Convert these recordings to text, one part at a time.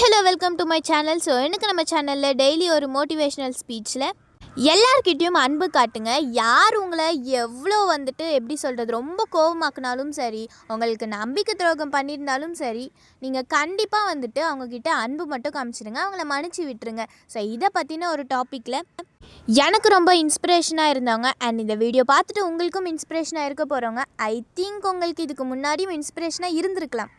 Hello welcome to my channel so எனக்கு நம்ம சேனலில் டெய்லி ஒரு மோட்டிவேஷ்னல் ஸ்பீச்சில் எல்லார்கிட்டேயும் அன்பு காட்டுங்க. யார் உங்களை எவ்வளோ வந்துட்டு எப்படி சொல்கிறது ரொம்ப கோவமாக்குனாலும் சரி உங்களுக்கு நம்பிக்கை துரோகம் பண்ணியிருந்தாலும் சரி நீங்கள் கண்டிப்பாக வந்துட்டு அவங்கக்கிட்ட அன்பு மட்டும் காமிச்சிடுங்க அவங்கள மன்னிச்சு விட்டுருங்க. ஸோ இதை பற்றின ஒரு டாப்பிக்கில் எனக்கு ரொம்ப இன்ஸ்பிரேஷனாக இருந்தவங்க அண்ட் இந்த வீடியோ பார்த்துட்டு உங்களுக்கும் இன்ஸ்பிரேஷனாக இருக்க போகிறவங்க ஐ திங்க் உங்களுக்கு இதுக்கு முன்னாடியும் இன்ஸ்பிரேஷனாக இருந்திருக்கலாம்.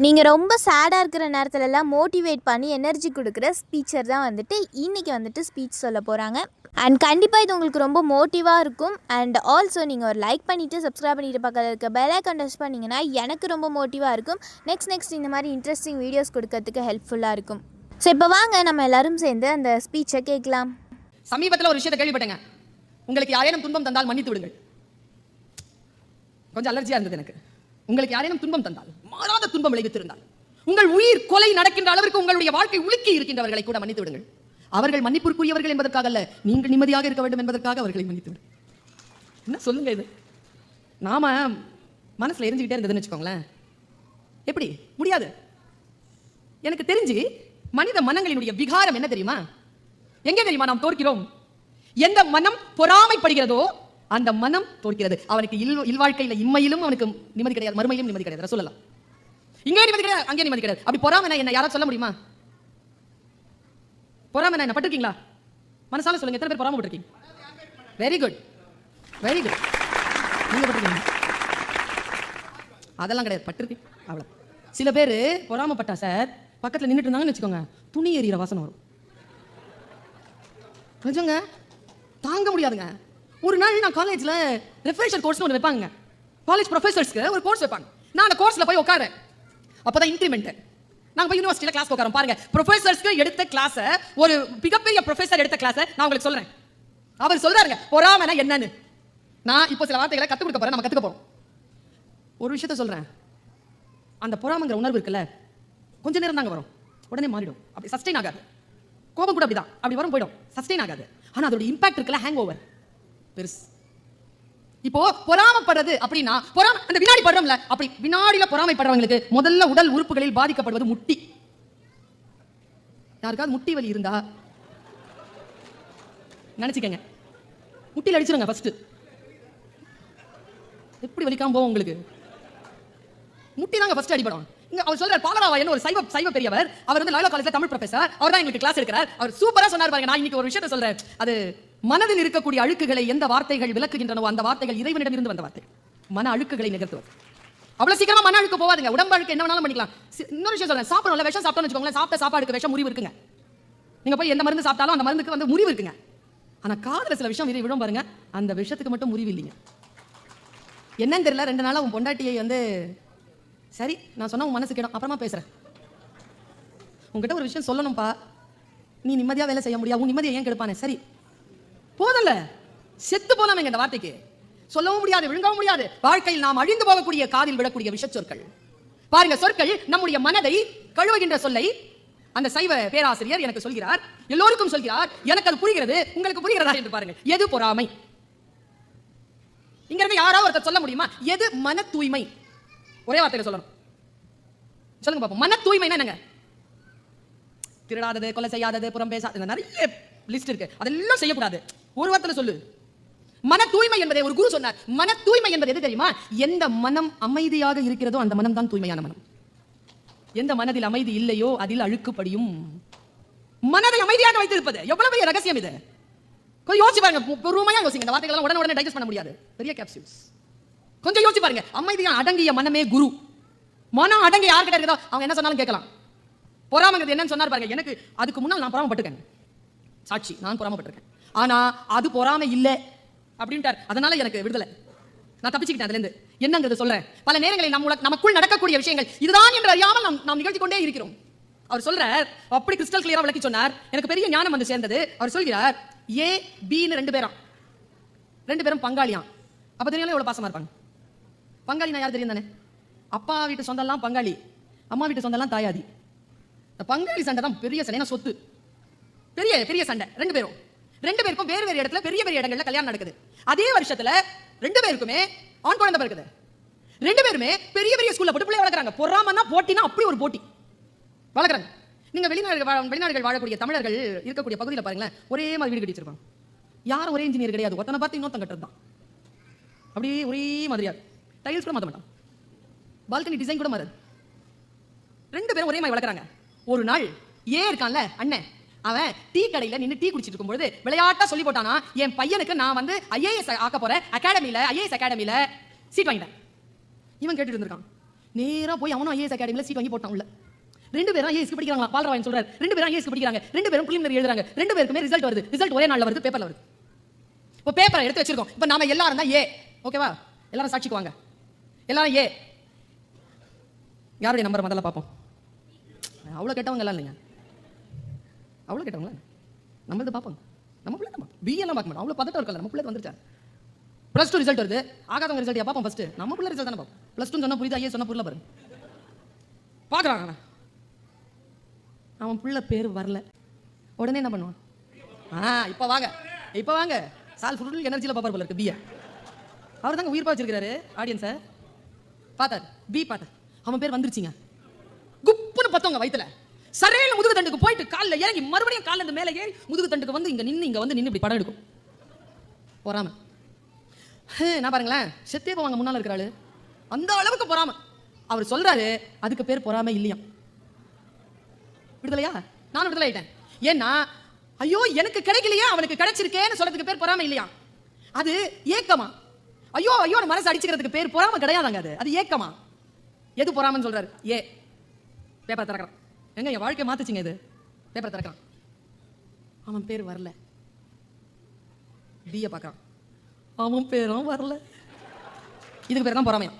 நீங்கள் ரொம்ப சேடாக இருக்கிற நேரத்துலலாம் மோட்டிவேட் பண்ணி எனர்ஜி கொடுக்குற ஸ்பீச்சர் தான் வந்துட்டு இன்றைக்கி வந்துட்டு ஸ்பீச் சொல்ல போகிறாங்க அண்ட் கண்டிப்பாக இது உங்களுக்கு ரொம்ப மோட்டிவாக இருக்கும். அண்ட் ஆல்சோ நீங்கள் ஒரு லைக் பண்ணிவிட்டு சப்ஸ்கிரைப் பண்ணிட்டு பக்கத்தில் இருக்க பெல் டச் பண்ணிங்கன்னா எனக்கு ரொம்ப மோட்டிவாக இருக்கும். நெக்ஸ்ட் நெக்ஸ்ட் இந்த மாதிரி இன்ட்ரெஸ்டிங் வீடியோஸ் கொடுக்கறதுக்கு ஹெல்ப்ஃபுல்லாக இருக்கும். ஸோ இப்போ வாங்க நம்ம எல்லாரும் சேர்ந்து அந்த ஸ்பீச்சை கேட்கலாம். சமீபத்தில் ஒரு விஷயத்தை கேள்விப்பட்டேங்க. உங்களுக்கு யாரேனும் துன்பம் தந்தால் மன்னித்து விடுங்கள். கொஞ்சம் அலர்ஜியாக இருந்தது எனக்கு. உங்களுக்கு யாரேனும் துன்பம் தந்தால் மாறாத துன்பம் விளைவித்திருந்தால் உங்கள் உயிர் கொலை நடக்கின்ற அளவிற்கு உங்களுடைய வாழ்க்கை உலுக்கி இருக்கின்றவர்களை கூட மன்னித்து விடுங்கள். அவர்கள் மன்னிப்புக்குரியவர்கள் என்பதற்காக அல்ல நீங்கள் நிம்மதியாக இருக்க வேண்டும் என்பதற்காக அவர்களை மன்னித்து என்ன சொல்லுங்க இது? நாம மனசுல எரிஞ்சுக்கிட்டே இருந்ததுன்னு வச்சுக்கோங்களேன். எப்படி? முடியாது. எனக்கு தெரிஞ்சு மனித மனங்களினுடைய விகாரம் என்ன தெரியுமா? எங்க தெரியுமா நாம் தோற்கிறோம்? எந்த மனம் பொறாமைப்படுகிறதோ அந்த மனம் தோற்கிறது அவனுக்கு இல் இல்வாழ்க்கையில இம்மையிலும் அவனுக்கு நிம்மதி கிடையாது மறுமையிலும் நிம்மதி கிடையாது. சொல்லலாம். இங்கே நிம்மதி கிடையாது அங்கே நிம்மதி கிடையாது. அப்படி பொறாம என்ன யாராவது சொல்ல முடியுமா? பொறாம என்ன பட்டிருக்கீங்களா? மனசால சொல்லுங்க எத்தனை பேர் பொறாம பட்டிருக்கீங்க? வெரி குட் வெரி குட் நீங்க பட்டிருக்கீங்க. அதெல்லாம் கிடையாது பட்டிருக்கீங்க அவ்வளோ சில பேர் பொறாமப்பட்டா சார் பக்கத்தில் நின்றுட்டு இருந்தாங்கன்னு வச்சுக்கோங்க துணி எறிகிற வாசனை வரும். நிஜங்க? தாங்க முடியாதுங்க. ஒரு நாள் நான் காலேஜில் ரெஃப்ரெஷர் கோர்ஸ்னு ஒன்று வைப்பாங்க. காலேஜ் ப்ரொஃபசர்ஸ்க்கு ஒரு கோர்ஸ் வைப்பாங்க. நான் அந்த கோர்ஸில் போய் உட்காரேன் அப்பதான் இன்க்ரிமெண்ட்டு நாங்கள் போய் யூனிவர்சிட்டியில் கிளாஸ் உட்காரோம் பாருங்க ப்ரொஃபசர்ஸ்க்கு எடுத்த கிளாஸை ஒரு மிகப்பெரிய ப்ரொஃபசர் எடுத்த கிளாஸை நான் உங்களுக்கு சொல்கிறேன் அவர் சொல்கிறாருங்க பொறாமனா என்னன்னு? நான் இப்போ சில வார்த்தைகளை கற்றுக் கொடுக்க போகிறேன் நம்ம கற்றுக்க போகிறோம் ஒரு விஷயத்த சொல்கிறேன் அந்த பொறாமைங்கிற உணர்வு இருக்குல்ல கொஞ்ச நேரம் தாங்க வரும். உடனே மாறிடும். அப்படி சஸ்டெயின் ஆகாது. கோபம் கூட அப்படிதான். அப்படி வரும் போயிடும். சஸ்டெயின் ஆகாது. ஆனால் அதோட இம்பாக்ட் இருக்குல்ல ஹேங் ஓவர் பெருசு. இப்போ பொறாமப்படுறது அப்படின்னா பொறாம அந்த வினாடி படுறோம்ல அப்படி வினாடியில பொறாமைப்படுறவங்களுக்கு முதல்ல உடல் உறுப்புகளில் பாதிக்கப்படுவது முட்டி. யாருக்காவது முட்டி வலி இருந்தா? நினைச்சுக்கங்க. முட்டியில் அடிச்சிருங்க ஃபர்ஸ்ட் எப்படி வலிக்காம போவோம் உங்களுக்கு? முட்டி தாங்க ஃபர்ஸ்ட் அடிபடும். இங்க அவர் சொல்றார் பாலராவாயன் ஒரு சைவ சைவ பெரியவர்? அவர் வந்து லாயலா காலேஜ்ல தமிழ் ப்ரொஃபசர் அவர் தான் எங்களுக்கு கிளாஸ் எடுக்கிறார். அவர் சூப்பரா சொன்னார் பாருங்க நான் இன்னைக்கு ஒரு விஷயத்த சொல்றேன். அது மனதில் இருக்கக்கூடிய அழுக்குகளை எந்த வார்த்தைகள் விளக்குகின்றனோ அந்த வார்த்தைகள் இறைவனிடம் இருந்து வந்த வார்த்தை. மன அழுக்குகளை நிகழ்த்துவது அவ்வளவு சீக்கிரமா மன அழுக்கு போவாதுங்க. உடம்பு அழுக்கு என்ன வேணாலும் பண்ணிக்கலாம். இன்னொரு விஷயம் சொல்றேன். சாப்பிடணும்ல விஷம் சாப்பிட்டோம்னு வச்சுக்கோங்களேன். சாப்பிட்ட சாப்பாடுக்கு விஷம் முறிவு இருக்குங்க. நீங்க போய் எந்த மருந்து சாப்பிட்டாலும் அந்த மருந்துக்கு வந்து முறிவு இருக்குங்க. ஆனா காதல சில விஷயம் விரி விழும் பாருங்க. அந்த விஷத்துக்கு மட்டும் முறிவு இல்லைங்க. என்னன்னு தெரியல. ரெண்டு நாளா உன் பொண்டாட்டியை வந்து சரி நான் சொன்னா உன் மனசு கேடும். அப்புறமா பேசுறேன். உங்ககிட்ட ஒரு விஷயம் சொல்லணும்ப்பா நீ நிம்மதியா வேலை செய்ய முடியாது உன் நிம்மதியை ஏன் கெடுப்பானே? சரி போதல்ல. செத்து போலாமேங்க இந்த வார்த்தைக்கு. சொல்லவும் முடியாது விழுங்கவும் முடியாது. வாழ்க்கையில் நாம் அழிந்து போகக்கூடிய காதில் விடக்கூடிய விஷ சொற்கள் பாருங்க சொற்கள் நம்முடைய மனதை கழுவுகின்ற சொல்லை அந்த சைவ பேராசிரியர் எனக்கு சொல்கிறார். எல்லோருக்கும் சொல்கிறார். எனக்கு அது புரிகிறது உங்களுக்கு புரிகிறதா என்று பாருங்க எது பொறாமை? இங்க இருந்து யாராவது ஒருத்தர் சொல்ல முடியுமா? எது மன தூய்மை? ஒரே வார்த்தையில சொல்லணும். சொல்லுங்க பாப்போம். மன தூய்மைனா என்னங்க? திருடாதது கொலை செய்யாதது புறம் பேசாதது நிறைய லிஸ்ட் இருக்கு. அதெல்லாம் செய்யக்கூடாது. ஒரு வார்த்தை சொல்லு. மன தூய்மை என்பதை ஒரு குரு சொன்னார். மன தூய்மை என்பது எது தெரியுமா? எந்த மனம் அமைதியாக இருக்கிறதோ அந்த மனம் தான் தூய்மையான மனம். எந்த மனதில் அமைதி இல்லையோ அதில் அழுக்குப்படியும். மனதை அமைதியாக வைத்திருப்பது. எவ்வளவு பெரிய ரகசியம் இது? கொஞ்சம் யோசிச்சு பாருங்க. பொறுமையா யோசிங்க. இந்த வார்த்தைகள் உடனே உடனே டைஜஸ்ட் பண்ண முடியாது. பெரிய கேப்சூல்ஸ் கொஞ்சம் யோசிச்சு பாருங்க. அமைதியா அடங்கிய மனமே குரு. மனம் அடங்கி யார்கிட்ட இருக்குதோ அவங்க என்ன சொன்னாலும் கேட்கலாம். பொறாமைங்கிறது என்னன்னு சொன்னார் பாருங்க. எனக்கு அதுக்கு முன்னால் நான் பொறாமப்பட்டிருக்கேன். சாட்சி நான் பொறாமப்பட்டிருக்கேன். ஆனா அது பொறாமை இல்லை அப்படின்ட்டார். அதனால எனக்கு விடுதலை. நான் தப்பிச்சுக்கிட்டேன் அதுலேருந்து. என்னங்கிறது சொல்றேன்? பல நேரங்களில் நம்ம நமக்குள் நடக்கக்கூடிய விஷயங்கள் இதுதான் என்று அறியாமல் நாம் நாம் நிகழ்த்தி கொண்டே இருக்கிறோம். அவர் சொல்றார் அப்படி கிறிஸ்டல் கிளியரா விளக்கி சொன்னார். எனக்கு பெரிய ஞானம் வந்து சேர்ந்தது. அவர் சொல்கிறார் ஏ பின்னு ரெண்டு பேரும் ரெண்டு பேரும் பங்காளியாம். அப்ப தெரியும் எவ்வளவு பாசமா இருப்பாங்க? பங்காளி நான் யார் தெரியும் தானே? அப்பா வீட்டு சொந்தம்லாம் பங்காளி அம்மா வீட்டு சொந்தம்லாம் தாயாதி. இந்த பங்காளி சண்டை தான் பெரிய சண்டை ஏன்னா சொத்து. பெரிய பெரிய சண்டை. ரெண்டு பேரும். ரெண்டு பேருக்கும் வேறு வேறு இடத்துல பெரிய பெரிய இடங்கள்ல கல்யாணம் நடக்குது. அதே வருஷத்துல ரெண்டு பேருக்குமே ஆண் குழந்தை பிறக்குது. ரெண்டு பேருமே பெரிய பெரிய ஸ்கூல்ல போட்டு பிள்ளை வளர்க்குறாங்க. பொறாமன்னா போட்டினா அப்படி ஒரு போட்டி. வளர்க்குறாங்க. நீங்க வெளிநாடுகள் வாழ வெளிநாடுகள் வாழக்கூடிய தமிழர்கள் இருக்கக்கூடிய பகுதியில் பாருங்களேன் ஒரே மாதிரி வீடு கட்டிச்சிருப்பாங்க யாரும் ஒரே இன்ஜினியர் கிடையாது. ஒருத்தனை பார்த்து இன்னொருத்தன் கட்டுறது தான். அப்படியே ஒரே மாதிரியா டைல்ஸ் கூட மாற்ற மாட்டான். பால்கனி டிசைன் கூட மாறாது. ரெண்டு பேரும் ஒரே மாதிரி வளர்க்குறாங்க. ஒரு நாள் ஏ இருக்கான்ல அண்ணன். அவன் டீ கடையில நின்று டீ குடிச்சிட்டு இருக்கும்போது விளையாட்டா சொல்லி போட்டானா என் பையனுக்கு நான் வந்து ஐஏஎஸ் ஆக்க போறேன். அகாடமியில் ஐஏஎஸ் அகாடமியில் சீட் வாங்கிட்டேன். இவன் கேட்டுட்டு இருந்திருக்கான். நேராக போய் அவனும் ஐஏஎஸ் அகாடமியில் சீட் வாங்கி போட்டான் உள்ள ரெண்டு பேரும் ஐஏஎஸ்க்கு படிக்கிறாங்களா? வாங்கி சொல்றாரு. ரெண்டு பேரும் ஐஏஎஸ்க்கு படிக்கிறாங்க. ரெண்டு பேரும் பிலிமினரி எழுதுறாங்க. ரெண்டு பேருக்குமே ரிசல்ட் வருது. ரிசல்ட் ஒரே நாளில் வருது பேப்பரில் வருது. இப்போ பேப்பரை எடுத்து வச்சிருக்கோம். இப்போ நாம எல்லாரும் தான் ஏ ஓகேவா எல்லாரும் சாட்சிக்கு வாங்க. எல்லாரும் ஏ யாருடைய நம்பர் முதல்ல பார்ப்போம்? அவ்வளோ கெட்டவங்க எல்லாம் இல்லைங்க. அவ்வளோ கெட்டவங்களா நம்மளது பார்ப்போம் நம்ம பிள்ளை நம்ம பி எல்லாம் பார்க்க மாட்டோம். அவ்வளோ பதட்டம் இருக்கல நம்ம பிள்ளை வந்துருச்சா? ப்ளஸ் டூ ரிசல்ட் வருது. ஆகாதவங்க ரிசல்ட் பார்ப்போம் ஃபஸ்ட்டு நம்ம பிள்ளை ரிசல்ட் தானே பார்ப்போம். ப்ளஸ் டூ சொன்னா புரியுது? ஐயா சொன்ன புரியல பாரு பார்க்குறாங்க அவன் பிள்ளை பேர் வரல. உடனே என்ன பண்ணுவான்? ஆ இப்போ வாங்க. இப்போ வாங்க. சால் ஃபுல் எனர்ஜியில் பார்ப்பார் போல இருக்கு. பிஏ அவர் தாங்க உயிர் வச்சிருக்காரு ஆடியன்ஸை பார்த்தார். பி பார்த்தார். அவன் பேர் வந்துருச்சுங்க. குப்புன்னு பத்தவங்க வயித்துல. சரையில முதுகு தண்டுக்கு போயிட்டு காலில் இறங்கி மறுபடியும் காலில் இருந்து மேலே ஏறி முதுகு தண்டுக்கு வந்து இங்கே நின்று இங்கே வந்து நின்று இப்படி படம் எடுக்கும். பொறாம. நான் பாருங்களேன் செத்தே போவாங்க முன்னால் இருக்கிறாள் அந்த அளவுக்கு பொறாம. அவர் சொல்றாரு அதுக்கு பேர் பொறாம இல்லையா? விடுதலையா? நானும் விடுதலை ஆயிட்டேன். ஏன்னா ஐயோ எனக்கு கிடைக்கலையா அவனுக்கு கிடைச்சிருக்கேன்னு சொல்றதுக்கு பேர் பொறாம இல்லையா? அது ஏக்கமா? ஐயோ ஐயோ மனசு அடிச்சுக்கிறதுக்கு பேர் பொறாம கிடையாதாங்க அது. அது ஏக்கமா? எது பொறாமன்னு சொல்றாரு? ஏ. பேப்பர் திறக்கிறான். எங்க என் வாழ்க்கை மாத்துச்சிங்க இது? பேப்பர் திறக்கிறான். அவன் பேர் வரல. பிஏ பார்க்கறான். அவன் பேரும் வரல. இதுக்கு பேர் தான் பொறாமையா?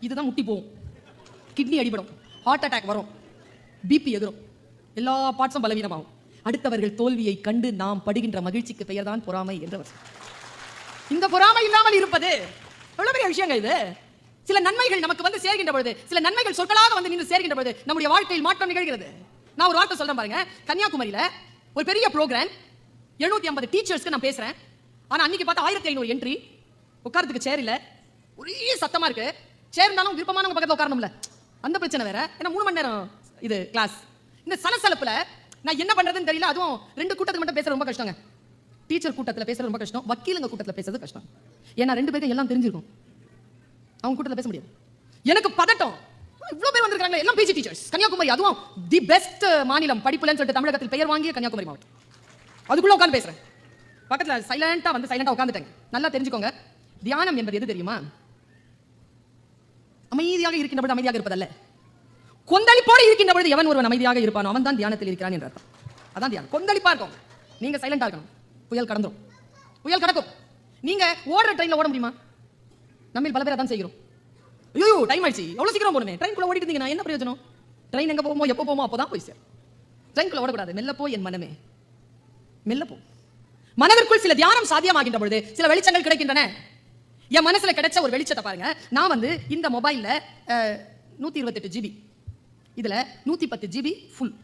இதுதான் முட்டி போகும் கிட்னி அடிபடும். ஹார்ட் அட்டாக் வரும். பிபி எதிரும். எல்லா பார்ட்ஸும் பலவீனமாகும். அடுத்தவர்கள் தோல்வியை கண்டு நாம் படுகின்ற மகிழ்ச்சிக்கு பெயர்தான் பொறாமை என்றவர். இந்த பொறாமை இல்லாமல் இருப்பது எவ்வளவு பெரிய விஷயங்க இது? சில நன்மைகள் நமக்கு வந்து சேர்கின்ற பொழுது சில நன்மைகள் சொற்களாக வந்து நின்று சேர்கின்ற பொழுது நம்முடைய வாழ்க்கையில் மாற்றம் நிகழ்கிறது. நான் ஒரு வார்த்தை சொல்றேன் பாருங்க. கன்னியாகுமரியில ஒரு பெரிய ப்ரோக்ராம் 750 ஐம்பது டீச்சர்ஸ்க்கு நான் பேசுறேன். ஆனா அன்னைக்கு பார்த்தா ஆயிரத்தி ஐநூறு என்ட்ரி உட்காரத்துக்கு சேர் இல்ல. ஒரே சத்தமா இருக்கு. சேர் இருந்தாலும் விருப்பமானவங்க பக்கத்துல உட்காரணும்ல. அந்த பிரச்சனை வேற. ஏன்னா மூணு மணி நேரம் இது கிளாஸ் இந்த சலசலப்புல நான் என்ன பண்றதுன்னு தெரியல. அதுவும் ரெண்டு கூட்டத்துக்கு மட்டும் பேசுறது ரொம்ப கஷ்டங்க. டீச்சர் கூட்டத்துல பேசுறது ரொம்ப கஷ்டம். வக்கீலுங்க கூட்டத்துல பேசுறது கஷ்டம். ஏன்னா ரெண்டு பேருக்கு எல்லாம் தெரிஞ்சிருக்கும். அவங்க கூட்டத்துல பேச முடியாது. எனக்கு பதட்டம். இவ்வளோ பேர் வந்திருக்காங்க எல்லாம் பிஜி டீச்சர்ஸ் கன்னியாகுமரி அதுவும் தி பெஸ்ட் மாநிலம் படிப்புலன்னு சொல்லிட்டு தமிழகத்தில் பெயர் வாங்கிய கன்னியாகுமரி மாவட்டம். அதுக்குள்ள உட்கார்ந்து பேசுறேன். பக்கத்துல சைலண்டா வந்து சைலண்டா உட்காந்துட்டேங்க நல்லா தெரிஞ்சுக்கோங்க. தியானம் என்பது எது தெரியுமா? அமைதியாக இருக்கின்ற பொழுது அமைதியாக இருப்பதல்ல. கொந்தளிப்போடு இருக்கின்ற பொழுது எவன் ஒருவன் அமைதியாக இருப்பானோ அவன் தான் தியானத்தில் இருக்கிறான் என்ற அர்த்தம். அதான் தியானம். கொந்தளிப்பா இருக்கும். நீங்க சைலண்டாக இருக்கணும். புயல் கடந்துடும் புயல் கடக்கும். நீங்க ஓடுற ட்ரெயினில் ஓட முடியுமா? நம்ம பல பேர் அதான் செய்கிறோம். ஐயோ டைம் ஆயிடுச்சு. எவ்வளோ சீக்கிரம் போகணுமே. ட்ரெயின்குள்ள ஓடிட்டு இருந்தீங்கன்னா என்ன பிரயோஜனம்? ட்ரெயின் எங்கே போகுமோ எப்போ போகுமோ அப்பதான் போய் சேரும். ட்ரெயின்குள்ள ஓடக்கூடாது. மெல்ல போ என் மனமே. மெல்ல போ. மனதிற்குள் சில தியானம் சாத்தியமாகின்ற பொழுது சில வெளிச்சங்கள் கிடைக்கின்றன. என் மனசுல கிடைச்ச ஒரு வெளிச்சத்தை பாருங்க. நான் வந்து இந்த மொபைல்ல நூத்தி இருபத்தெட்டு ஜிபி இதுல நூத்தி பத்து ஜிபி ஃபுல்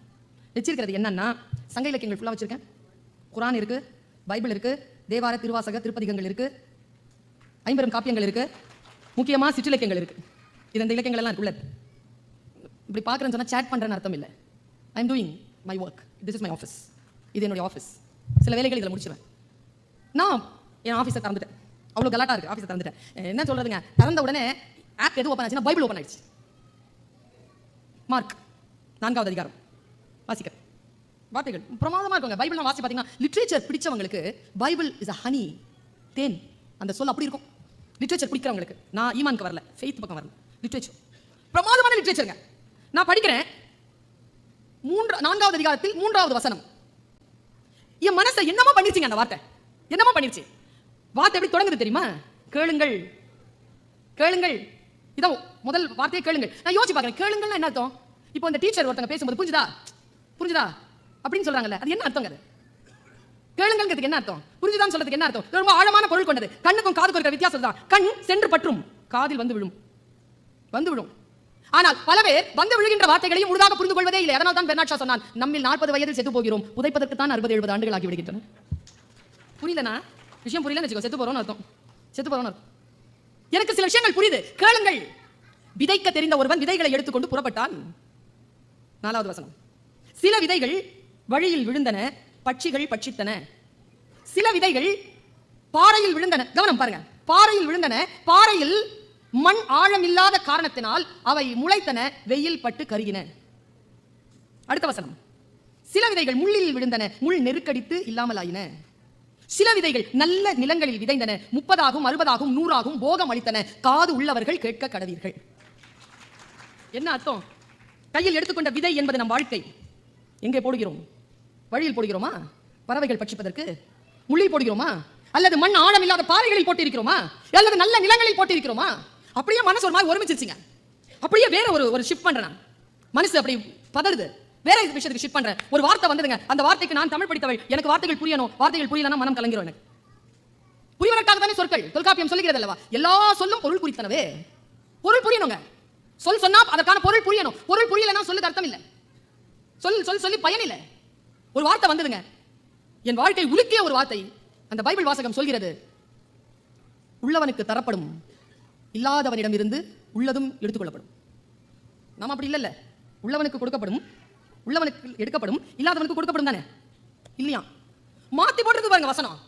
வச்சிருக்கிறது என்னன்னா சங்க இலக்கியங்கள் ஃபுல்லா வச்சிருக்கேன். குரான் இருக்கு பைபிள் இருக்கு தேவார திருவாசக திருப்பதிகங்கள் இருக்கு. ஐம்பெரும் காப்பியங்கள் இருக்கு. முக்கியமா சிற்றிலக்கியங்கள் இருக்கு. இது இந்த இலக்கியங்கள் எல்லாம் இருக்குல்ல இப்படி பார்க்குறேன்னு சொன்னால் சேட் பண்ணுறேன்னு அர்த்தம் இல்லை I am doing my work this is my office இது என்னுடைய ஆஃபீஸ் சில வேலைகள் இதில் முடிச்சிருவேன். நான் என் ஆஃபீஸை திறந்துட்டேன். அவ்வளோ கலாட்டா இருக்குது ஆஃபீஸை திறந்துட்டேன். என்ன சொல்கிறதுங்க திறந்த உடனே ஆப் எது ஓப்பன் ஆச்சுன்னா பைபிள் ஓப்பன் ஆயிடுச்சு. மார்க் நான்காவது அதிகாரம். வாசிக்க வார்த்தைகள். இருக்கும் இருக்குங்க. பைபிள்லாம் வாசி பார்த்தீங்கன்னா லிட்ரேச்சர் பிடிச்சவங்களுக்கு பைபிள் இஸ் அ ஹனி தேன். அந்த சொல் அப்படி இருக்கும். லிட்ரேச்சர் பிடிக்கிறவங்களுக்கு நான் ஈமானுக்கு வரல ஃபெய்த் பக்கம் வரல லிட்ரேச்சர் பிரமாதமான லிட்ரேச்சருங்க நான் படிக்கிறேன் மூன்று நான்காவது அதிகாரத்தில் மூன்றாவது வசனம். என் மனசை என்னமா பண்ணிருச்சுங்க அந்த வார்த்தை? என்னமா பண்ணிருச்சு? வார்த்தை எப்படி தொடங்குது தெரியுமா? கேளுங்கள். கேளுங்கள். இதான் முதல் வார்த்தையை கேளுங்கள். நான் யோசிச்சு பார்க்குறேன் கேளுங்கள்னா என்ன அர்த்தம்? இப்போ இந்த டீச்சர் ஒருத்தங்க பேசும்போது புரிஞ்சுதா? புரிஞ்சுதா? அப்படின்னு சொல்றாங்கல்ல அது என்ன அர்த்தங்க அது? கேளுங்கிறதுக்கு என்ன அர்த்தம்? புரிஞ்சுதான் சொல்றதுக்கு என்ன அர்த்தம்? ரொம்ப ஆழமான பொருள் கொண்டது. கண்ணுக்கும் காதுக்கும் இருக்கிற வித்தியாசம் தான். கண் சென்று பற்றும். காதில் வந்து விழும். வந்து விழும். ஆனால் பல பேர் வந்து விழுகின்ற வார்த்தைகளையும் முழுதாக புரிந்து கொள்வதே இல்லை. அதனால் தான் பெர்னாட் சொன்னான் நம்மில் நாற்பது வயதில் செத்து போகிறோம். புதைப்பதற்கு தான் அறுபது எழுபது ஆண்டுகள் ஆகி விடுகின்றன புரியலனா விஷயம் புரியலன்னு வச்சுக்கோ செத்து போறோம்னு அர்த்தம். செத்து போறோம்னு அர்த்தம். எனக்கு சில விஷயங்கள் புரியுது. கேளுங்கள். விதைக்க தெரிந்த ஒருவன் விதைகளை எடுத்துக்கொண்டு புறப்பட்டான் நாலாவது வசனம். சில விதைகள் வழியில் விழுந்தன பட்சிகள் பட்சித்தன. சில விதைகள் பாறையில் விழுந்தன. கவனம் பாருங்க. பாறையில் விழுந்தன. பாறையில் மண் ஆழம் இல்லாத காரணத்தினால் அவை முளைத்தன. வெயில் பட்டு கருகின. அடுத்த வசனம். சில விதைகள் முள்ளில் விழுந்தன. முள் நெருக்கடித்து இல்லாமல் ஆயின சில விதைகள் நல்ல நிலங்களில் விதைந்தன. முப்பதாகும் அறுபதாகும் நூறாகும் போகம் அளித்தன. காது உள்ளவர்கள் கேட்க கடவீர்கள். என்ன அர்த்தம்? கையில் எடுத்துக்கொண்ட விதை என்பது நம் வாழ்க்கை. எங்கே போடுகிறோம்? வழியில் போடுகிறோமா? பறவைகள் பட்சிப்பதற்கு முள்ளில் போடுகிறோமா? அல்லது மண் ஆழம் இல்லாத பாறைகளில் போட்டிருக்கிறோமா? அல்லது நல்ல நிலங்களில் போட்டிருக்கிறோமா? அப்படியே மனசு ஒரு மாதிரி ஒருமிச்சிருச்சிங்க. அப்படியே வேற ஒரு ஒரு ஷிஃப்ட் பண்றேன் நான். மனசு அப்படி பதறுது. வேற விஷயத்துக்கு ஷிஃப்ட் பண்றேன். ஒரு வார்த்தை வந்ததுங்க. அந்த வார்த்தைக்கு நான் தமிழ் படித்தவள். எனக்கு வார்த்தைகள் புரியணும். வார்த்தைகள் புரியலன்னா மனம் கலங்கிரும் எனக்கு. புரிவதற்காக தானே சொற்கள். தொல்காப்பியம் சொல்லுகிறது அல்லவா? எல்லா சொல்லும் பொருள் குறித்தனவே. பொருள் புரியணுங்க. சொல் சொன்னா அதற்கான பொருள் புரியணும். பொருள் புரியலன்னா சொல்லுக்கு அர்த்தம் இல்லை. சொல் சொல் சொல்லி பயன் இல்லை. ஒரு வார்த்தை வந்ததுங்க. என் வாழ்க்கை உலுக்கிய ஒரு வார்த்தை. அந்த பைபிள் வாசகம் சொல்கிறது உள்ளவனுக்கு தரப்படும் இல்லாதவனிடமிருந்து உள்ளதும் எடுத்துக்கொள்ளப்படும். நாம் அப்படி இல்லைல்ல. உள்ளவனுக்கு கொடுக்கப்படும் உள்ளவனுக்கு எடுக்கப்படும் இல்லாதவனுக்கு கொடுக்கப்படும் தானே? இல்லையா? மாத்தி போடுறது பாருங்க வசனம்.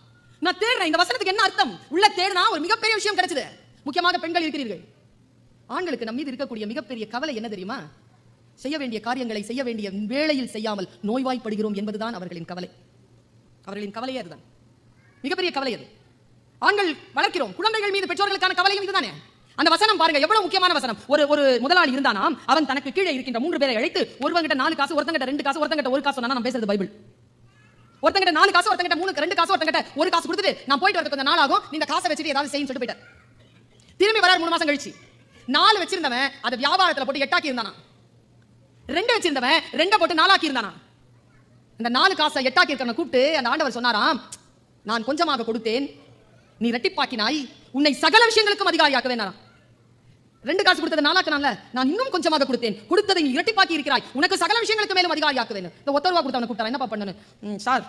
நான் தேடுறேன். இந்த வசனத்துக்கு என்ன அர்த்தம்? உள்ள தேடினா ஒரு மிகப்பெரிய விஷயம் கிடைச்சது. முக்கியமாக பெண்கள் இருக்கிறீர்கள். ஆண்களுக்கு நம் மீது இருக்கக்கூடிய மிகப்பெரிய கவலை என்ன தெரியுமா? செய்ய வேண்டிய காரியங்களை செய்ய வேண்டிய வேளையில் செய்யாமல் நோய்வாய்ப்படுகிறோம் என்பதுதான் அவர்களின் கவலை. அவர்களின் கவலையே அதுதான். மிகப்பெரிய கவலை அது. ஆண்கள் வளர்க்கிறோம். குழந்தைகள் மீது பெற்றோர்களுக்கான கவலையும் இதுதானே? அந்த வசனம் பாருங்க எவ்வளவு முக்கியமான வசனம். ஒரு ஒரு முதலாளி இருந்தானாம் அவன் தனக்கு கீழே இருக்கின்ற மூன்று பேரை அழைத்து ஒருவங்கிட்ட நாலு காசு ஒருத்தங்கிட்ட ரெண்டு காசு ஒருத்தங்கிட்ட ஒரு காசு சொன்னா நான் பேசுறது பைபிள். ஒருத்தங்கிட்ட நாலு காசு ஒருத்தங்கிட்ட மூணு ரெண்டு காசு ஒருத்தங்கிட்ட ஒரு காசு கொடுத்துட்டு நான் போயிட்டு வரது கொஞ்சம் நாள் ஆகும் நீ இந்த காசை வச்சுட்டு ஏதாவது செய்யும் சொல்லிட்டு போயிட்டார். திரும்பி வரார் மூணு மாசம் கழிச்சு. நாலு வச்சிருந்தவன் அதை வியாபாரத்துல போட்டு எட்டாக்கி இருந்தானா ரெண்டு வச்சிருந்தவன் ரெண்டை போட்டு நாலாக்கி இருந்தானா? இந்த நாலு காசை எட்டாக்கி இருக்கிறவனை கூப்பிட்டு அந்த ஆண்டவர் சொன்னாராம் நான் கொஞ்சமாக கொடுத்தேன் நீ ரெட்டிப்பாக்கினாய் உன்னை சகல விஷயங்களுக்கும் அதிகாரியாக்க வேணாம் ரெண்டு காசு கொடுத்தது நாளாக்கனால நான் இன்னும் கொஞ்சமாக கொடுத்தேன் கொடுத்ததை நீ இரட்டிப்பாக்கி இருக்கிறாய் உனக்கு சகல விஷயங்களுக்கு மேலும் அதிகாரியாக்குவேன் இந்த ஒத்த ரூபா கொடுத்தவனை கூப்பிட்டா என்னப்பா பண்ணனு? ம், சார்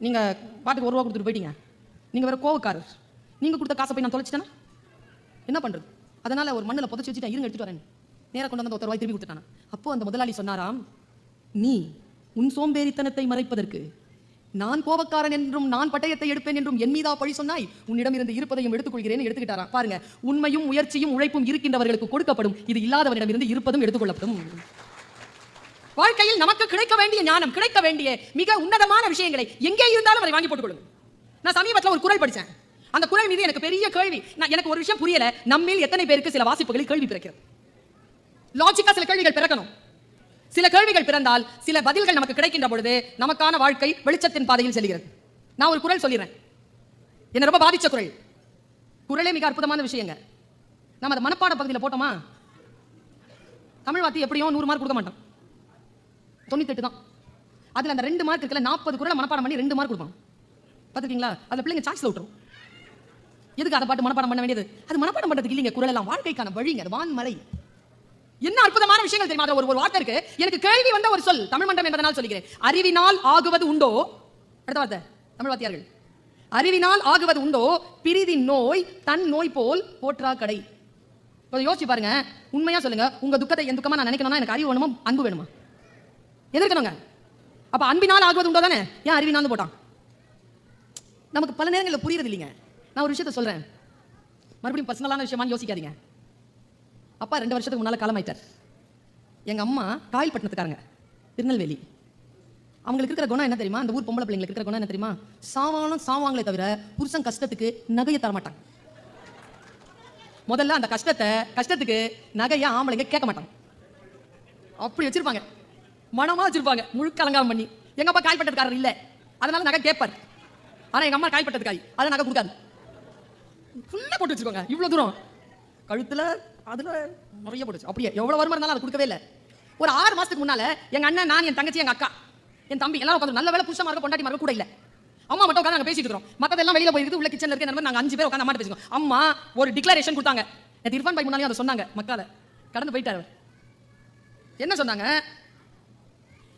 நீங்க பாட்டுக்கு ஒரு ரூபா கொடுத்துட்டு போயிட்டீங்க. நீங்க வேற கோவக்காரர். நீங்க கொடுத்த காசை போய் நான் தொலைச்சிட்டேன்னா என்ன பண்றது? அதனால ஒரு மண்ணில் புதைச்சி வச்சுட்டேன் இருங்க எடுத்துட்டு வரேன் நேராக கொண்டு வந்து அந்த ரூபாய் திருப்பி கொடுத்துட்டானா. அப்போ அந்த முதலாளி சொன்னாராம் நீ உன் சோம்பேறித்தனத்தை மறைப்பதற்கு நான் கோபக்காரன் என்றும் நான் பட்டயத்தை எடுப்பேன் என்றும் என் மீதா பழி சொன்னாய். உன்னிடம் இருந்து இருப்பதையும் எடுத்துக்கொள்கிறேன் எடுத்துக்கிட்டாரா பாருங்க உண்மையும் முயற்சியும் உழைப்பும் இருக்கின்றவர்களுக்கு கொடுக்கப்படும். இது இல்லாதவரிடம் இருந்து இருப்பதும் எடுத்துக்கொள்ளப்படும். வாழ்க்கையில் நமக்கு கிடைக்க வேண்டிய ஞானம் கிடைக்க வேண்டிய மிக உன்னதமான விஷயங்களை எங்கே இருந்தாலும் அதை வாங்கி போட்டுக் நான் சமீபத்தில் ஒரு குரல் படிச்சேன். அந்த குரல் மீது எனக்கு பெரிய கேள்வி. நான் எனக்கு ஒரு விஷயம் புரியல. நம்மில் எத்தனை பேருக்கு சில வாசிப்புகளில் கேள்வி பிறக்கிறது? லாஜிக்கா சில கேள்விகள் பிறக்கணும். சில கேள்விகள் பிறந்தால் சில பதில்கள் நமக்கு கிடைக்கின்ற பொழுது நமக்கான வாழ்க்கை வெளிச்சத்தின் பாதையில் செல்கிறது. நான் ஒரு குரல் சொல்லிடுறேன். என்ன ரொம்ப பாதிச்ச குரல். குரலே மிக அற்புதமான விஷயங்க. நம்ம அதை மனப்பாட பகுதியில் போட்டோமா? தமிழ் வாத்தி எப்படியும் நூறு மார்க் கொடுக்க மாட்டோம். தொண்ணூத்தெட்டு தான். அதில் அந்த ரெண்டு மார்க் இருக்குல்ல நாற்பது குரலை மனப்பாடம் பண்ணி ரெண்டு மார்க் கொடுப்பான் பார்த்துருக்கீங்களா? அதில் பிள்ளைங்க சாய்ஸில் விட்டுரும். எதுக்கு அதை பாட்டு மனப்பாடம் பண்ண வேண்டியது? அது மனப்பாடம் பண்ணுறதுக்கு இல்லைங்க. குரல் எல்லாம் வாழ்க்கைக்கான வழிங்க. அது வான்மலை. என்ன அற்புதமான விஷயங்கள் தெரியுமா? அதுல ஒரு ஒரு வார்த்தை இருக்கு. எனக்கு கேள்வி வந்த ஒரு சொல் தமிழ் மன்றம் என்பதனால் சொல்கிறேன் அறிவினால் ஆகுவது உண்டோ? அடுத்த வார்த்தை தமிழ் வாத்தியார்கள். அறிவினால் ஆகுவது உண்டோ? பிரிதின் நோய் தன் நோய் போல் போற்றா கடை இப்போ யோசிச்சு பாருங்க. உண்மையா சொல்லுங்க. உங்க துக்கத்தை என் துக்கமா நான் நினைக்கணும்னா எனக்கு அறிவு வேணுமா? அன்பு வேணுமா? எதிர்க்கணுங்க. அப்ப அன்பினால் ஆகுவது உண்டோ தானே? ஏன் அறிவினால் போட்டான்? நமக்கு பல நேரங்களில் புரியறது இல்லைங்க. நான் ஒரு விஷயத்த சொல்றேன். மறுபடியும் பர்சனலான விஷயமான்னு யோசிக்காதீங்க. அப்பா ரெண்டு வருஷத்துக்கு முன்னால் காலமாயிட்டார் எங்க அம்மா காயல்பட்டினத்துக்காரங்க திருநெல்வேலி. அவங்களுக்கு இருக்கிற குணம் என்ன தெரியுமா? அந்த ஊர் பொம்பளை பிள்ளைங்களுக்கு இருக்கிற குணம் என்ன தெரியுமா? சாவானும் சாவாங்களே தவிர புருஷன் கஷ்டத்துக்கு நகையை தரமாட்டாங்க முதல்ல அந்த கஷ்டத்தை கஷ்டத்துக்கு நகையை ஆம்பளைங்க கேட்க மாட்டாங்க. அப்படி வச்சிருப்பாங்க. மனமா வச்சிருப்பாங்க. முழுக்க அலங்காரம் பண்ணி. எங்க அப்பா காய்பட்டதுக்காரர் இல்ல. அதனால நகை கேட்பார். ஆனா எங்க அம்மா காய் காய் அதை நகை கொடுக்காது. ஃபுல்லா போட்டு வச்சுக்கோங்க இவ்வளவு தூரம். கழுத்துல அதில் நிறைய போட்டுச்சு. அப்படியே எவ்வளோ வருமா இருந்தாலும் அதை கொடுக்கவே இல்லை. ஒரு ஆறு மாதத்துக்கு முன்னால் எங்கள் அண்ணன் நான் என் தங்கச்சி எங்கள் அக்கா என் தம்பி எல்லாரும் உட்காந்து நல்ல வேலை புருஷமாக இருக்க பொண்டாட்டி மாதிரி கூட இல்லை. அம்மா மட்டும் உட்காந்து நாங்கள் பேசிட்டு இருக்கோம் மத்ததெல்லாம் வெளியில போயிருக்கு உள்ள கிச்சனில் இருக்க மாதிரி நாங்கள் அஞ்சு பேர் உட்காந்து அம்மா பேசுவோம் அம்மா ஒரு டிக்ளரேஷன் கொடுத்தாங்க. நேற்று இர்ஃபான் பாய் முன்னாலே அதை சொன்னாங்க மக்கால கடந்து போயிட்டார் அவர். என்ன சொன்னாங்க?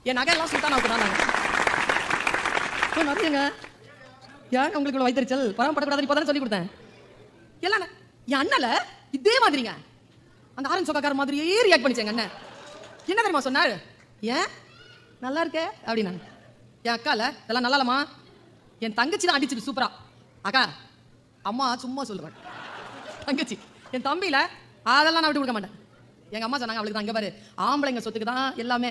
என் நகையெல்லாம் சுல்தானாவுக்கு தான் நிறையங்க ஏன் உங்களுக்கு இவ்வளவு வைத்தறிச்சல்? பரமப்படக்கூடாது இப்போ தானே சொல்லி கொடுத்தேன். எல்லாம் என் அண்ணல இதே மாதிரிங்க. அந்த ஆரஞ்சு சொக்காக்கார மாதிரியே ரியாக்ட் பண்ணிச்சேங்க அண்ணன் என்ன தெரியுமா சொன்னார்? ஏன்? நல்லா இருக்கே? அப்படின்னா என் அக்கால இதெல்லாம் நல்லா இல்லம்மா. என் தங்கச்சி தான் அடிச்சுது சூப்பரா அக்கா அம்மா சும்மா சொல்லுவாங்க. தங்கச்சி என் தம்பியில அதெல்லாம் நான் விட்டு கொடுக்க மாட்டேன். எங்க அம்மா சொன்னாங்க அவளுக்கு தான் அங்கே பாரு. ஆம்பளைங்க சொத்துக்கு தான் எல்லாமே.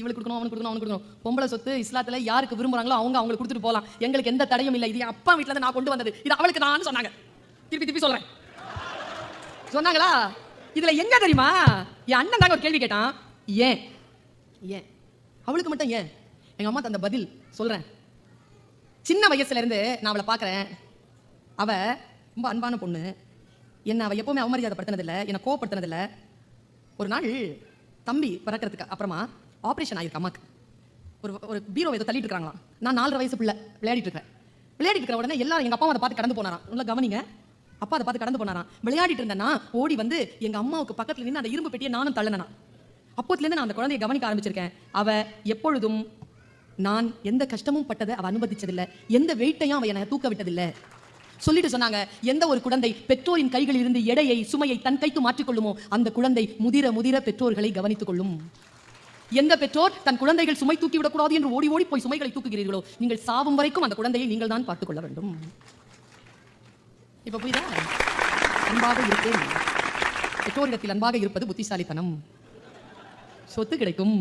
இவளுக்கு கொடுக்கணும் அவனுக்கு கொடுக்கணும் அவனுக்கு கொடுக்கணும். பொம்பளை சொத்து இஸ்லாத்துல யாருக்கு விரும்புறாங்களோ அவங்க அவங்களுக்கு கொடுத்துட்டு போகலாம். எங்களுக்கு எந்த தடையும் இல்லை. இது என் அப்பா வீட்டில் இருந்து நான் கொண்டு வந்தது. இது அவளுக்கு நான் சொன்னாங்க. திருப்பி திருப்பி சொல்றேன். சொன்னாங்களா? இதுல எங்க தெரியுமா? என் அண்ணன் தாங்க ஒரு கேள்வி கேட்டான். ஏன்? ஏன்? அவளுக்கு மட்டும் ஏன்? எங்க அம்மா தந்த பதில் சொல்றேன். சின்ன வயசுல இருந்து நான் அவளை பாக்குறேன். அவ ரொம்ப அன்பான பொண்ணு. என்ன அவ எப்பவுமே அவமரியாதைப்படுத்தினதில்ல என்னை கோவப்படுத்தினதில்லை. ஒரு நாள் தம்பி பிறக்கிறதுக்கு அப்புறமா ஆப்ரேஷன் ஆயிருக்கு அம்மாக்கு. ஒரு ஒரு பீரோ ஏதோ தள்ளிட்டு இருக்காங்களாம். நான் நாலரை வயசு பிள்ளை விளையாடிட்டு இருக்கேன். விளையாடிட்டு இருக்கிற உடனே எல்லாரும் எங்க அப்பா அதை பார்த்து கடந்து போனாராம். நல்லா கவனிங்க. அப்பா அதை பார்த்து கடந்து போனாராம். விளையாடிட்டு இருந்தேன்னா ஓடி வந்து எங்க அம்மாவுக்கு பக்கத்துல நின்று அந்த இரும்பு பெட்டியை நானும் தள்ளினா அப்போத்துலேருந்து நான் அந்த குழந்தையை கவனிக்க ஆரம்பிச்சிருக்கேன். அவ எப்பொழுதும் நான் எந்த கஷ்டமும் பட்டதை அவ அனுமதிச்சதில்லை. எந்த வெயிட்டையும் அவ என்னை தூக்க விட்டதில்லை. சொல்லிட்டு சொன்னாங்க எந்த ஒரு குழந்தை பெற்றோரின் கைகளில் இருந்து எடையை சுமையை தன் கைக்கு மாற்றிக்கொள்ளுமோ அந்த குழந்தை முதிர முதிர பெற்றோர்களை கவனித்துக் கொள்ளும் எந்த பெற்றோர் தன் குழந்தைகள் சுமை தூக்கி விடக்கூடாது என்று ஓடி ஓடி போய் சுமைகளை தூக்குகிறீர்களோ நீங்கள் சாவும் வரைக்கும் அந்த குழந்தையை நீங்கள் தான் பார்த்துக் கொள்ள வேண்டும். இப்ப புரியுதா அன்பாக இருக்கேன் பெற்றோரிடத்தில் அன்பாக இருப்பது புத்திசாலித்தனம். சொத்து கிடைக்கும்.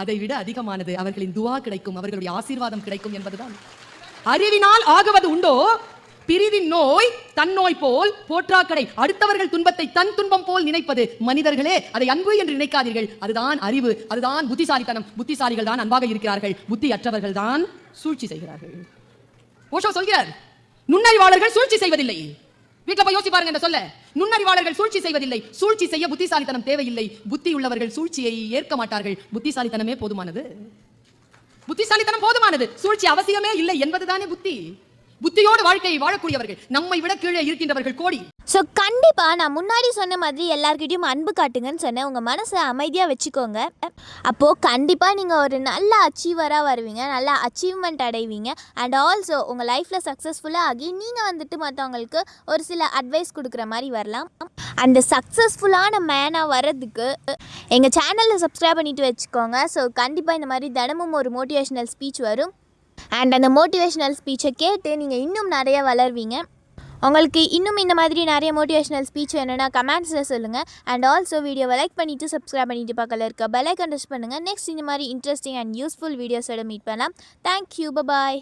அதை விட அதிகமானது அவர்களின் துவா கிடைக்கும் அவர்களுடைய ஆசீர்வாதம் கிடைக்கும் என்பதுதான். அறிவினால் ஆகுவது உண்டோ? பிரிவின் நோய் தன்னோய் போல் போற்றாக்கடை. அடுத்தவர்கள் துன்பத்தை தன் துன்பம் போல் நினைப்பது. மனிதர்களே அதை அன்பு என்று நினைக்காதீர்கள். அதுதான் அறிவு அதுதான் புத்திசாலித்தனம். புத்திசாலிகள் தான் அன்பாக இருக்கிறார்கள். புத்தி அற்றவர்கள் தான் சூழ்ச்சி செய்கிறார்கள். ஓஷோ சொல்கிறார் நுண்ணறிவாளர்கள் சூழ்ச்சி செய்வதில்லை. வீட்டில் போய் யோசி பாருங்க இந்த சொல்ல? நுண்ணறிவாளர்கள் சூழ்ச்சி செய்வதில்லை. சூழ்ச்சி செய்ய புத்திசாலித்தனம் தேவையில்லை. புத்தி உள்ளவர்கள் சூழ்ச்சியை ஏற்க மாட்டார்கள். புத்திசாலித்தனமே போதுமானது. புத்திசாலித்தனம் போதுமானது. சூழ்ச்சி அவசியமே இல்லை என்பதுதானே புத்தி. புத்தியோடு வாழ்க்கையை வாழக்கூடியவர்கள். நம்மை விட கீழே இருக்கின்றவர்கள் கோடி. ஸோ கண்டிப்பாக நான் முன்னாடி சொன்ன மாதிரி எல்லாருக்கிட்டையும் அன்பு காட்டுங்கன்னு சொன்னேன். உங்கள் மனசை அமைதியாக வச்சுக்கோங்க. அப்போது கண்டிப்பாக நீங்கள் ஒரு நல்ல அச்சீவராக வருவீங்க. நல்ல அச்சீவ்மெண்ட் அடைவீங்க. அண்ட் ஆல்சோ உங்கள் லைஃப்பில் சக்ஸஸ்ஃபுல்லாக ஆகி நீங்கள் வந்துட்டு மற்றவங்களுக்கு ஒரு சில அட்வைஸ் கொடுக்குற மாதிரி வரலாம். அந்த சக்ஸஸ்ஃபுல்லான மேனாக வர்றதுக்கு எங்கள் சேனலில் சப்ஸ்கிரைப் பண்ணிட்டு வச்சுக்கோங்க. ஸோ கண்டிப்பாக இந்த மாதிரி தினமும் ஒரு மோட்டிவேஷ்னல் ஸ்பீச் வரும். அண்ட் அந்த மோட்டிவேஷ்னல் ஸ்பீச்சை கேட்டு நீங்கள் இன்னும் நிறைய வளர்வீங்க. உங்களுக்கு இன்னும் இந்த மாதிரி நிறைய மோட்டிவேஷனல் ஸ்பீச் வேணும்னா கமெண்ட்ஸில் சொல்லுங்கள் அண்ட் ஆல்சோ வீடியோவை லைக் பண்ணிவிட்டு சப்ஸ்கிரைப் பண்ணிட்டு பக்கத்தில் இருக்க பெல் ஐக்கன் டச் பண்ணுங்கள் நெக்ஸ்ட் இந்த மாதிரி இன்ட்ரெஸ்டிங் அண்ட் யூஸ்ஃபுல் வீடியோஸோட மீட் பண்ணலாம். Thank you bye